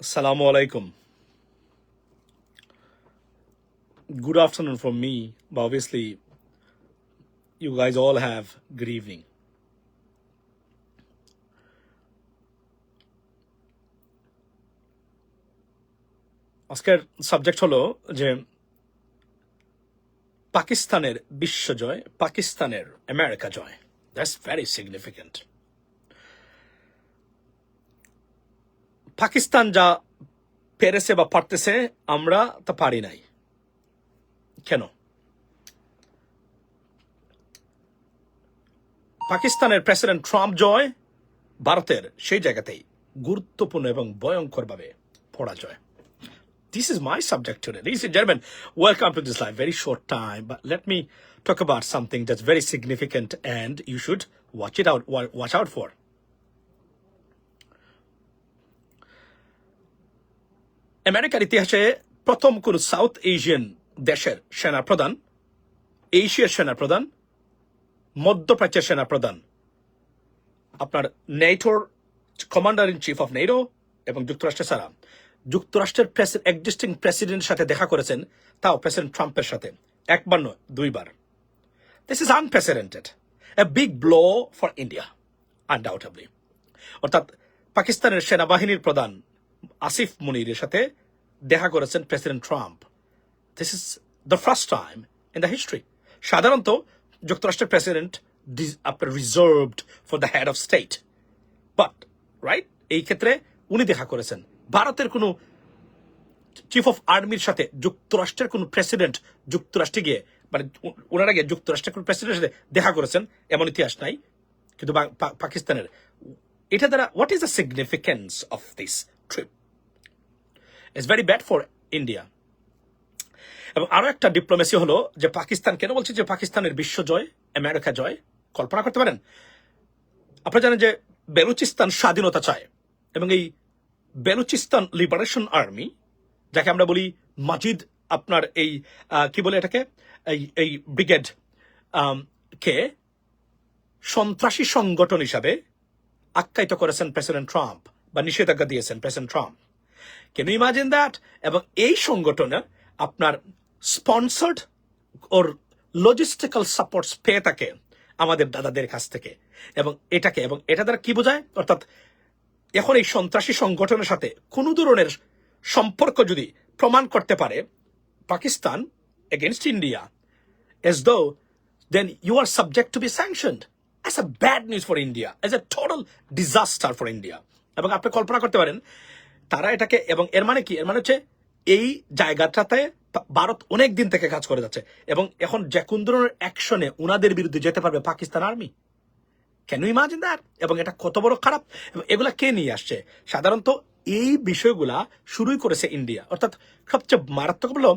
Assalamu alaikum. Good afternoon from me, but obviously, you guys all have good evening. আজকের subject হলো যে পাকিস্তানের বিশ্বজয় পাকিস্তানের আমেরিকা জয় দ্যাটস ভেরি সিগনিফিক্যান্ট পাকিস্তান যা পেরেছে বা পারতেছে, আমরা তা পারি নাই। কেন? পাকিস্তানের প্রেসিডেন্ট ট্রাম্প জয়, ভারতের সেই জায়গাতেই গুরুত্বপূর্ণ এবং ভয়ঙ্করভাবে পড়া জয় this is my subject is German welcome to this life very short time but let me talk about something that's very significant and you should watch it out watch out for আমেরিকার ইতিহাসে প্রথম কোন south Asian দেশের সেনাপ্রধান এশিয়ার সেনাপ্রধান, মধ্যপ্রাচ্যের সেনাপ্রধান, আপনার নেটোর commander in chief of NATO এবং যুক্তরাষ্ট্রের ছাড়া যুক্তরাষ্ট্রের এক্সিস্টিং প্রেসিডেন্টের সাথে দেখা করেছেন, তাও প্রেসিডেন্ট ট্রাম্পের সাথে, একবার নয়, দুইবার। This is unprecedented a big blow for India undoubtedly অর্থাৎ পাকিস্তানের সেনাবাহিনীর প্রধান আসিফ মুনিরের সাথে দেখা করেছেন president Trump. This is the first time in the history সাধারণত যুক্তরাষ্ট্রের প্রেসিডেন্ট আপনার reserved for the head of state but right এই ক্ষেত্রে উনি দেখা করেছেন। ভারতের কোনো চিফ অফ আর্মির সাথে যুক্তরাষ্ট্রের কোন প্রেসিডেন্ট যুক্তরাষ্ট্রে গিয়ে মানে ওনারা গিয়ে যুক্তরাষ্ট্রের কোন প্রেসিডেন্টের সাথে দেখা করেছেন, এমন ইতিহাস নাই। কিন্তু পাকিস্তানের। এটা দ্বারা what is the significance of this trip it's very bad for India এবং আরও একটা ডিপ্লোমেসি হলো যে পাকিস্তান, কেন বলছে যে পাকিস্তানের বিশ্ব জয়, আমেরিকা জয়? কল্পনা করতে পারেন? আপনারা জানেন যে বেলুচিস্তান স্বাধীনতা চায় এবং এই বেলুচিস্তান লিবারেশন আর্মি, যাকে আমরা বলি মাজিদ আপনার এই কি বলে এটাকে? এই এই ব্রিগেড কে সন্ত্রাসী সংগঠন হিসাবে আখ্যায়িত করেছেন প্রেসিডেন্ট ট্রাম্প বা নিষেধাজ্ঞা দিয়েছেন president Trump. Can imagine that এবং এই সংগঠনে আপনার স্পন্সার্ড ওর লজিস্টিক্যাল সাপোর্টস পেয়ে থাকে আমাদের দাদাদের কাছ থেকে। এবং এটাকে, এবং এটা দ্বারা কি বোঝায়? অর্থাৎ এখন এই সন্ত্রাসী সংগঠনের সাথে কোনো ধরনের সম্পর্ক যদি প্রমাণ করতে পারে, Pakistan against India as though then you are subject to be sanctioned. That's a bad news for India As a total disaster for India এবং আপনি কল্পনা করতে পারেন তারা এটাকে, এবং এর মানে কি? এর মানে হচ্ছে এই জায়গাটাতে ভারত অনেক দিন থেকে কাজ করে যাচ্ছে। এবং এখন যে কোন ধরনের অ্যাকশনে উনাদের বিরুদ্ধে যেতে পারবে পাকিস্তান আর্মি? কেন ইমাজিন এবং এটা কত বড় খারাপ? এবং এগুলা কে নিয়ে আসছে? সাধারণত এই বিষয়গুলা শুরুই করেছে ইন্ডিয়া। অর্থাৎ সবচেয়ে মারাত্মক হলো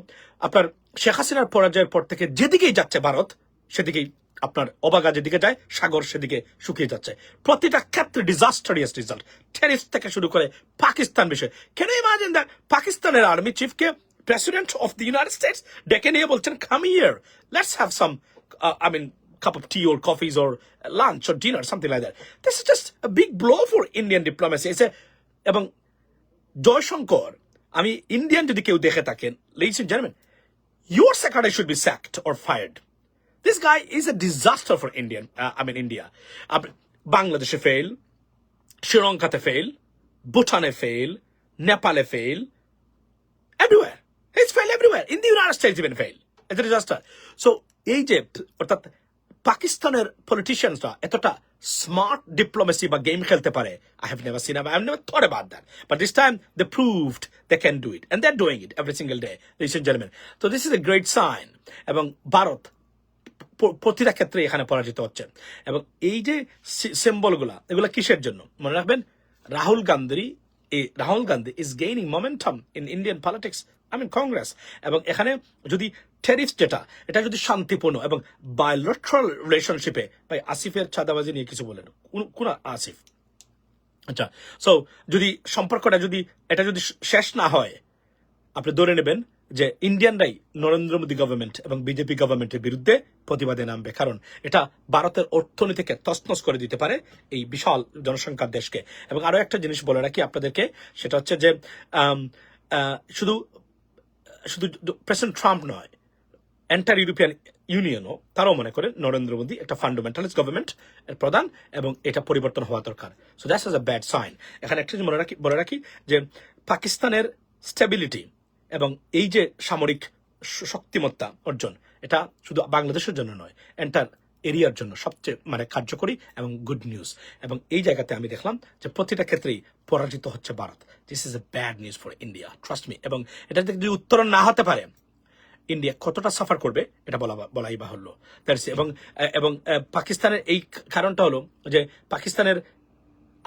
আপনার শেখ হাসিনার পরাজয়ের পর থেকে যেদিকেই যাচ্ছে ভারত, সেদিকেই আপনার অবাগা যেদিকে যায় সাগর সেদিকে শুকিয়ে যাচ্ছে প্রতিটা ক্ষেত্রে ডিজাস্টারিয়াস রেজাল্ট টেরিস থেকে শুরু করে পাকিস্তান বিষয় কেন ইমাজিন দ্যাট পাকিস্তানের army চিফকে president of the United States ডেকে নিয়ে বলছেন come here let's have some I mean cup of tea or coffees or lunch or dinner, something like that. This is just a big blow for Indian diplomacy. এবং জয়শঙ্কর আমি Indian যদি কেউ দেখে থাকেন ladies and gentlemen, your secretary should be sacked or fired. This guy is a disaster for Indian, uh, I mean India. আপনি বাংলাদেশে fail শ্রীলঙ্কাতে fail ভুটানে ফেল নেপালে fail everywhere. It's failed everywhere. In the United States even failed. It's a disaster. So এই যে অর্থাৎ পাকিস্তানের পলিটিশিয়ানসরা এতটা স্মার্ট ডিপ্লোমেসি বা গেম খেলতে পারে I have never seen I have never thought about that but this time they proved they can do it and they are doing it every single day ladies and gentleman তো this is a great sign এবং ভারত প- প্রতিটা ক্ষেত্রে এখানে পরাজিত হচ্ছে এবং এই যে সিম্বলগুলা এগুলা কিসের জন্য? মনে রাখবেন, Rahul Gandhi Rahul Gandhi is gaining momentum in Indian politics I mean Congress এবং এখানে যদি টেরিফ যেটা, এটা যদি শান্তিপূর্ণ এবং বায়োলেট্রাল রিলেশনশিপে ভাই আসিফের চাঁদাবাজি নিয়ে কিছু বলেন। কোন আসিফ? আচ্ছা সো যদি সম্পর্কটা যদি, এটা যদি শেষ না হয়, আপনি ধরে নেবেন যে ইন্ডিয়ানরাই নরেন্দ্র মোদী গভর্নমেন্ট এবং বিজেপি গভর্নমেন্টের বিরুদ্ধে প্রতিবাদে নামবে। কারণ এটা ভারতের অর্থনীতিকে তছনছ করে দিতে পারে এই বিশাল জনসংখ্যার দেশকে। এবং আরও একটা জিনিস বলে রাখি আপনাদেরকে, সেটা হচ্ছে যে শুধু শুধু প্রেসিডেন্ট ট্রাম্প নয় এন্টার ইউরোপিয়ান ইউনিয়নও তারাও মনে করে নরেন্দ্র মোদী একটা ফান্ডামেন্টালিস্ট গভর্নমেন্ট এর প্রধান এবং এটা পরিবর্তন হওয়া দরকার। So that's is a bad sign এখানে একটা জিনিস মনে রাখি, বলে রাখি যে, পাকিস্তানের স্টেবিলিটি এবং এই যে সামরিক শক্তিমত্তা অর্জন, এটা শুধু বাংলাদেশের জন্য নয় এন্টার এরিয়ার জন্য সবচেয়ে মানে কার্যকরী এবং গুড নিউজ এবং এই জায়গাতে আমি দেখলাম যে প্রতিটা ক্ষেত্রেই পরাজিত হচ্ছে Bharat. This is a bad news for India trust me এবং এটা যদি উত্তরণ না হতে পারে ইন্ডিয়া কতটা সাফার করবে, এটা বলা বলাই বাহুল্য। It. এবং এবং পাকিস্তানের এই কারণটা হলো যে পাকিস্তানের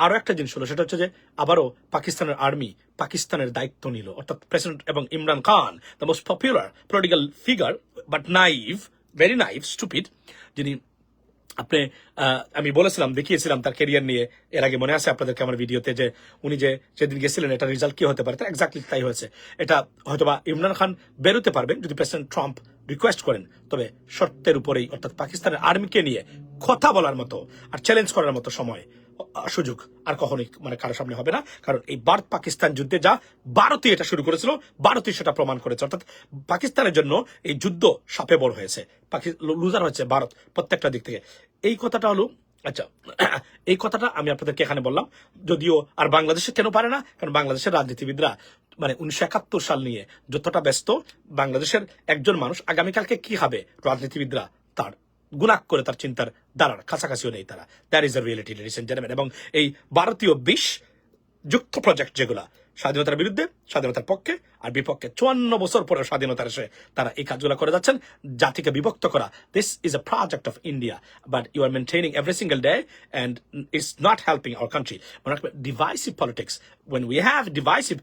আরও একটা জিনিস হলো, সেটা হচ্ছে যে আবারও পাকিস্তানের আর্মি পাকিস্তানের দায়িত্ব নিল। অর্থাৎ প্রেসিডেন্ট এবং Imran Khan the most popular political figure but naive very naive stupid যিনি আপনি আমি বলেছিলাম, দেখিয়েছিলাম তার ক্যারিয়ার নিয়ে, এর আগে মনে আছে আপনাদেরকে আমার ভিডিওতে যে উনি যে যেদিন গেছিলেন, এটা রেজাল্ট কি হতে পারে? এক্স্যাক্টলি তাই হয়েছে। এটা হয়তোবা ইমরান খান বেরোতে পারবেন যদি প্রেসিডেন্ট ট্রাম্প রিকোয়েস্ট করেন, তবে শর্তের উপরেই, অর্থাৎ পাকিস্তানের আর্মিকে নিয়ে কথা বলার মতো আর চ্যালেঞ্জ করার মতো সময় সুযোগ। আর কখনোই মানে কারোর সামনে হবে না। কারণ এই ভারত পাকিস্তান যুদ্ধে যা ভারতই এটা শুরু করেছিল, ভারতই সেটা প্রমাণ করেছে। অর্থাৎ পাকিস্তানের জন্য এই যুদ্ধ সাপে বড় হয়েছে। লুজার হয়েছে ভারত প্রত্যেকটা দিক থেকে। এই কথাটা হলো আচ্ছা এই কথাটা আমি আপনাদেরকে এখানে বললাম। যদিও আর বাংলাদেশে কেন পারে না? কারণ বাংলাদেশের রাজনীতিবিদরা মানে উনিশশো একাত্তর সাল নিয়ে যতটা ব্যস্ত, বাংলাদেশের একজন মানুষ আগামীকালকে কি হবে? রাজনীতিবিদরা তার গুণাক করে তার চিন্তার দ্বারার কাছাকাছিও নেই তারা। That is the reality ladies and gentleman এবং এই ভারতীয় বিশ যুক্ত প্রজেক্ট যেগুলা, স্বাধীনতার বিরুদ্ধে, স্বাধীনতার পক্ষে, আর বিপক্ষে চুয়ান্ন বছর পরে স্বাধীনতার এসে তারা এই কাজগুলো করে যাচ্ছেন। জাতিকে বিভক্ত করা this is a project of India but you are maintaining every single day and it's not helping our country divisive politics when we have divisive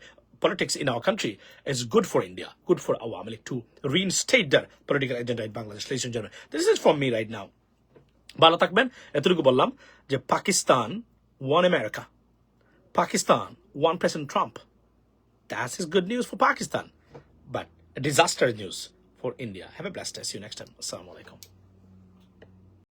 politics in our country is good for India, good for Awami League to reinstate their political agenda in Bangladesh. Ladies and gentlemen, this is from me right now. ভালো থাকবেন এতটুকু বললাম যে Pakistan one America Pakistan one president Trump That is good news for Pakistan, but a disaster news for India. Have a blessed day. See you next time. Assalamu alaikum.